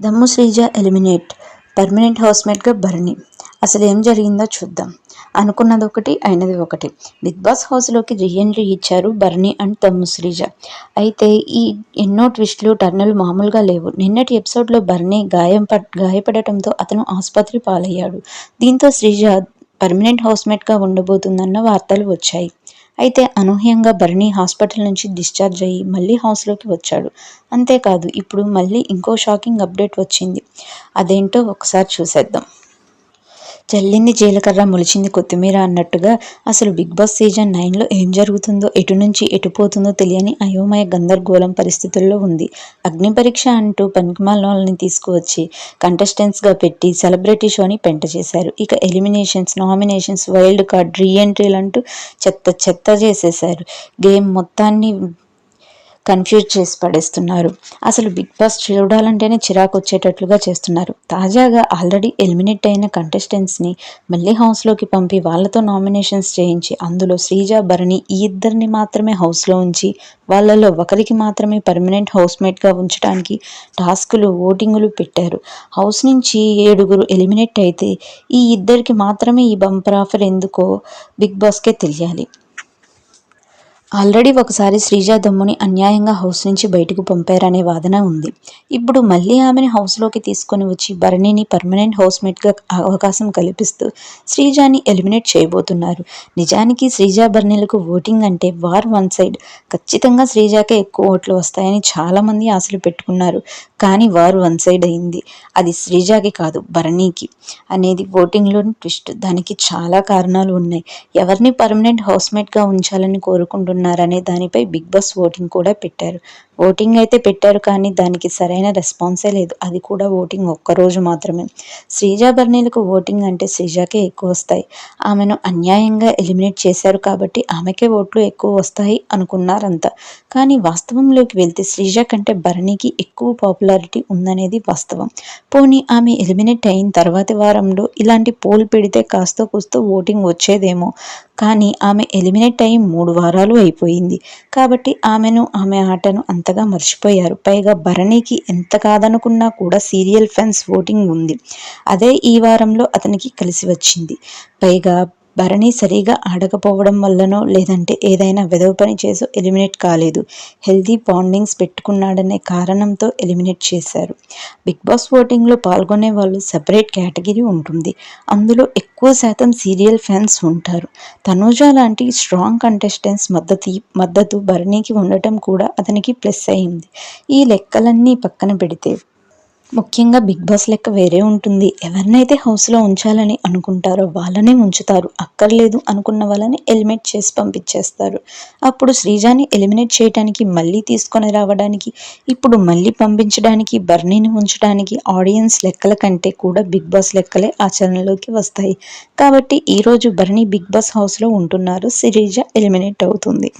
దమ్ము Sreeja eliminate permanent హౌస్మేట్గా భరణి. అసలు ఏం జరిగిందో చూద్దాం. అనుకున్నది ఒకటి అయినది ఒకటి. బిగ్ బాస్ హౌస్లోకి రీఎంట్రీ ఇచ్చారు బర్నీ అండ్ తమ్ము శ్రీజ అయితే ఈ ఎన్నో ట్విస్ట్లు టర్నులు మామూలుగా లేవు. నిన్నటి ఎపిసోడ్లో బర్నీ గాయం ప గాయపడటంతో అతను ఆసుపత్రి పాలయ్యాడు. దీంతో శ్రీజ పర్మనెంట్ హౌస్మేట్గా ఉండబోతుందన్న వార్తలు వచ్చాయి. అయితే అనూహ్యంగా భరణి హాస్పిటల్ నుంచి డిశ్చార్జ్ అయ్యి మళ్ళీ హౌస్లోకి వచ్చాడు. అంతేకాదు ఇప్పుడు మళ్ళీ ఇంకో షాకింగ్ అప్డేట్ వచ్చింది. అదేంటో ఒకసారి చూసేద్దాం. చల్లింది జీలకర్ర మొలిచింది కొత్తిమీర అన్నట్టుగా అసలు బిగ్ బాస్ సీజన్ నైన్లో ఏం జరుగుతుందో ఎటు నుంచి ఎటు పోతుందో తెలియని అయోమయ గందరగోళం పరిస్థితుల్లో ఉంది. అగ్ని పరీక్ష అంటూ పనికిమాలని తీసుకువచ్చి కంటెస్టెంట్స్గా పెట్టి సెలబ్రిటీ షోని పెంట చేశారు. ఇక ఎలిమినేషన్స్ నామినేషన్స్ వైల్డ్ కార్డ్ రీఎంట్రీలు అంటూ చెత్త చెత్త చేసేశారు. గేమ్ మొత్తాన్ని కన్ఫ్యూజ్ చేసి పడేస్తున్నారు. అసలు బిగ్ బాస్ చూడాలంటేనే చిరాకు వచ్చేటట్లుగా చేస్తున్నారు. తాజాగా ఆల్రెడీ ఎలిమినేట్ అయిన కంటెస్టెంట్స్ని మళ్ళీ హౌస్లోకి పంపి వాళ్ళతో నామినేషన్స్ చేయించి అందులో శ్రీజ భరణి ఈ ఇద్దరిని మాత్రమే హౌస్లో ఉంచి వాళ్ళలో ఒకరికి మాత్రమే పర్మనెంట్ హౌస్మేట్గా ఉంచడానికి టాస్కులు ఓటింగులు పెట్టారు. హౌస్ నుంచి ఏడుగురు ఎలిమినేట్ అయితే ఈ ఇద్దరికి మాత్రమే ఈ బంపర్ ఆఫర్ ఎందుకో బిగ్ బాస్కే తెలియాలి. ఆల్రెడీ ఒకసారి శ్రీజ దమ్ముని అన్యాయంగా హౌస్ నుంచి బయటకు పంపారనే వాదన ఉంది. ఇప్పుడు మళ్ళీ ఆమెను హౌస్లోకి తీసుకొని వచ్చి భరణిని పర్మనెంట్ హౌస్మేట్గా అవకాశం కల్పిస్తూ శ్రీజాని ఎలిమినేట్ చేయబోతున్నారు. నిజానికి శ్రీజ భరణిలకు ఓటింగ్ అంటే వార్ వన్ సైడ్ ఖచ్చితంగా శ్రీజాకే ఎక్కువ ఓట్లు వస్తాయని చాలామంది ఆశలు పెట్టుకున్నారు. కానీ వారు వన్ సైడ్ అయింది. అది శ్రీజాకి కాదు భరణికి. అనేది ఓటింగ్లోని ట్విస్ట్ దానికి చాలా కారణాలు ఉన్నాయి. ఎవరిని పర్మనెంట్ హౌస్మేట్గా ఉంచాలని ఉన్నారనే దానిపై బిగ్ బాస్ ఓటింగ్ కూడా పెట్టారు. ఓటింగ్ అయితే పెట్టారు కానీ దానికి సరైన రెస్పాన్సే లేదు. అది కూడా ఓటింగ్ ఒక్కరోజు మాత్రమే. శ్రీజా బర్నీలకు ఓటింగ్ అంటే శ్రీజాకే ఎక్కువ వస్తాయి. ఆమెను అన్యాయంగా ఎలిమినేట్ చేశారు కాబట్టి ఆమెకే ఓట్లు ఎక్కువ వస్తాయి అనుకున్నారంతా. కానీ వాస్తవంలోకి వెళ్తే శ్రీజ కంటే భరణికి ఎక్కువ పాపులారిటీ ఉందనేది వాస్తవం. పోనీ ఆమె ఎలిమినేట్ అయిన తర్వాతి వారంలో ఇలాంటి పోల్ పెడితే కాస్త కూస్తో ఓటింగ్ వచ్చేదేమో. కానీ ఆమె ఎలిమినేట్ అయ్యి మూడు వారాలు అయిపోయింది. కాబట్టి ఆమెను ఆమె ఆటను అంతగా మర్చిపోయారు. పైగా భరణికి ఎంత కాదనుకున్నా కూడా సీరియల్ ఫ్యాన్స్ ఓటింగ్ ఉంది. అదే ఈ వారంలో అతనికి కలిసి వచ్చింది. పైగా భరణి సరిగా ఆడకపోవడం వల్లనో లేదంటే ఏదైనా వెదవ పని చేసో ఎలిమినేట్ కాలేదు. హెల్దీ బాండింగ్స్ పెట్టుకున్నాడనే కారణంతో ఎలిమినేట్ చేశారు. బిగ్ బాస్ ఓటింగ్లో పాల్గొనే వాళ్ళు సపరేట్ కేటగిరీ ఉంటుంది. అందులో ఎక్కువ శాతం సీరియల్ ఫ్యాన్స్ ఉంటారు. తనూజ లాంటి స్ట్రాంగ్ కంటెస్టెంట్స్ మద్దతు మద్దతు భరణికి ఉండటం కూడా అతనికి ప్లస్ అయింది. ఈ లెక్కలన్నీ పక్కన పెడితే ముఖ్యంగా బిగ్ బాస్ లెక్క వేరే ఉంటుంది. ఎవరినైతే హౌస్లో ఉంచాలని అనుకుంటారో వాళ్ళనే ఉంచుతారు అక్కర్లేదు అనుకున్న వాళ్ళని ఎలిమినేట్ చేసి పంపించేస్తారు. అప్పుడు శ్రీజాని ఎలిమినేట్ చేయడానికి మళ్ళీ తీసుకొని రావడానికి ఇప్పుడు మళ్ళీ పంపించడానికి బర్నీని ఉంచడానికి ఆడియన్స్ లెక్కల కంటే కూడా బిగ్ బాస్ లెక్కలే ఆచరణలోకి వస్తాయి. కాబట్టి ఈరోజు బర్నీ బిగ్ బాస్ హౌస్లో ఉంటున్నారు. శ్రీజ ఎలిమినేట్ అవుతుంది.